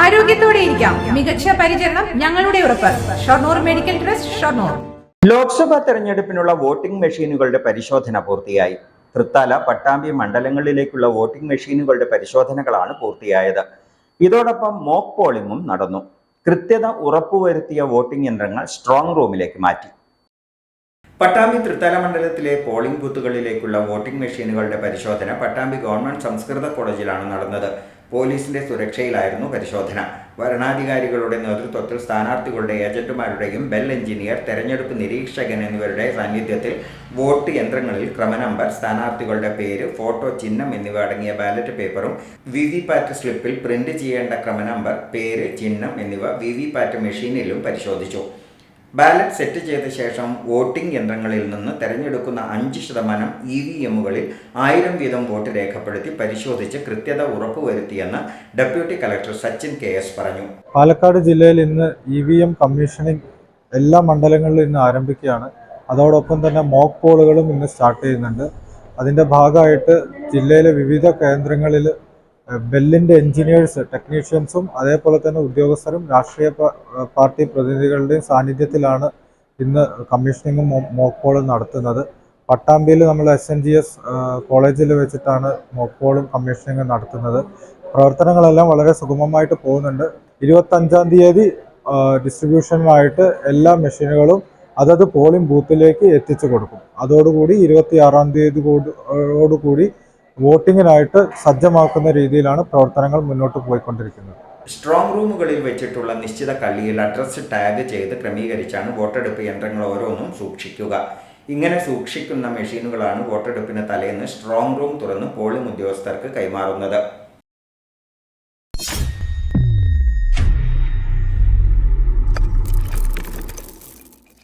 ആരോഗ്യത്തോടെ ഇരിക്കാം. മികച്ച പരിചരണം ഞങ്ങളുടെ ഉറപ്പ്. Shoranur medical trust Shoranur. Lok Sabha തെരഞ്ഞെടുപ്പിനുള്ള വോട്ടിംഗ് മെഷീനുകളുടെ പരിശോധന പൂർത്തിയായി. തൃത്താല പട്ടാമ്പി മണ്ഡലങ്ങളിലേക്കുള്ള വോട്ടിംഗ് മെഷീനുകളുടെ പരിശോധനകളാണ് പൂർത്തിയായത്. ഇതോടൊപ്പം മോക്ക് പോളിംഗും നടന്നു. കൃത്യത ഉറപ്പുവരുത്തിയ വോട്ടിംഗ് യന്ത്രങ്ങൾ സ്ട്രോങ് റൂമിലേക്ക് മാറ്റി. പട്ടാമ്പി തൃത്താല മണ്ഡലത്തിലെ പോളിംഗ് ബൂത്തുകളിലേക്കുള്ള വോട്ടിംഗ് മെഷീനുകളുടെ പരിശോധന പട്ടാമ്പി ഗവൺമെന്റ് സംസ്കൃത കോളേജിലാണ് നടന്നത്. പോലീസിന്റെ സുരക്ഷയിലായിരുന്നു പരിശോധന. വരണാധികാരികളുടെ നേതൃത്വത്തിൽ സ്ഥാനാർത്ഥികളുടെ ഏജന്റുമാരുടെയും ബെൽ എഞ്ചിനീയർ തെരഞ്ഞെടുപ്പ് നിരീക്ഷകൻ എന്നിവരുടെ സാന്നിധ്യത്തിൽ വോട്ട് യന്ത്രങ്ങളിൽ ക്രമനമ്പർ സ്ഥാനാർത്ഥികളുടെ പേര് ഫോട്ടോ ചിഹ്നം എന്നിവ അടങ്ങിയ ബാലറ്റ് പേപ്പറും വി വി പാറ്റ് സ്ലിപ്പിൽ പ്രിന്റ് ചെയ്യേണ്ട ക്രമനമ്പർ പേര് ചിഹ്നം എന്നിവ വി വി പാറ്റ് മെഷീനിലും പരിശോധിച്ചു. ബാലറ്റ് സെറ്റ് ചെയ്ത ശേഷം വോട്ടിംഗ് യന്ത്രങ്ങളിൽ നിന്ന് തെരഞ്ഞെടുക്കുന്ന അഞ്ച് ശതമാനം ഇ വി എമ്മുകളിൽ ആയിരം വീതം വോട്ട് രേഖപ്പെടുത്തി പരിശോധിച്ച് കൃത്യത ഉറപ്പുവരുത്തിയെന്ന് deputy collector Sachin K S പറഞ്ഞു. പാലക്കാട് ജില്ലയിൽ ഇന്ന് ഇ വി എം കമ്മീഷനിങ് എല്ലാ മണ്ഡലങ്ങളിലും ഇന്ന് ആരംഭിക്കുകയാണ്. അതോടൊപ്പം തന്നെ മോക്ക് പോളുകളും ഇന്ന് സ്റ്റാർട്ട് ചെയ്യുന്നുണ്ട്. അതിന്റെ ഭാഗമായിട്ട് ജില്ലയിലെ വിവിധ കേന്ദ്രങ്ങളിൽ ബെല്ലിന്റെ എഞ്ചിനീയേഴ്സ് ടെക്നീഷ്യൻസും അതേപോലെ തന്നെ ഉദ്യോഗസ്ഥരും രാഷ്ട്രീയ പാർട്ടി പ്രതിനിധികളുടെയും സാന്നിധ്യത്തിലാണ് ഇന്ന് കമ്മീഷനിങ്ങും മോക്ക് പോളും നടത്തുന്നത്. പട്ടാമ്പിയിൽ നമ്മൾ എസ് എൻ ജി എസ് കോളേജിൽ വെച്ചിട്ടാണ് മോക്ക് പോളും കമ്മീഷനിങ്ങും നടത്തുന്നത്. പ്രവർത്തനങ്ങളെല്ലാം വളരെ സുഗമമായിട്ട് പോകുന്നുണ്ട്. ഇരുപത്തഞ്ചാം തീയതി ഡിസ്ട്രിബ്യൂഷനുമായിട്ട് എല്ലാ മെഷീനുകളും അതത് പോളിംഗ് ബൂത്തിലേക്ക് എത്തിച്ചു കൊടുക്കും. അതോടുകൂടി ഇരുപത്തിയാറാം കൂടി- വോട്ടിങ്ങിനായിട്ട് സജ്ജമാക്കുന്ന രീതിയിലാണ് പ്രവർത്തനങ്ങൾ മുന്നോട്ട് പോയിക്കൊണ്ടിരിക്കുന്നത്. സ്ട്രോങ് റൂമുകളിൽ വെച്ചിട്ടുള്ള നിശ്ചിത കള്ളിയിൽ അഡ്രസ് ടാഗ് ചെയ്ത് ക്രമീകരിച്ചാണ് വോട്ടെടുപ്പ് യന്ത്രങ്ങൾ ഓരോന്നും സൂക്ഷിക്കുക. ഇങ്ങനെ സൂക്ഷിക്കുന്ന മെഷീനുകളാണ് വോട്ടെടുപ്പിന് തലേന്ന് സ്ട്രോങ് റൂം തുറന്ന് പോളിംഗ് ഉദ്യോഗസ്ഥർക്ക് കൈമാറുന്നത്.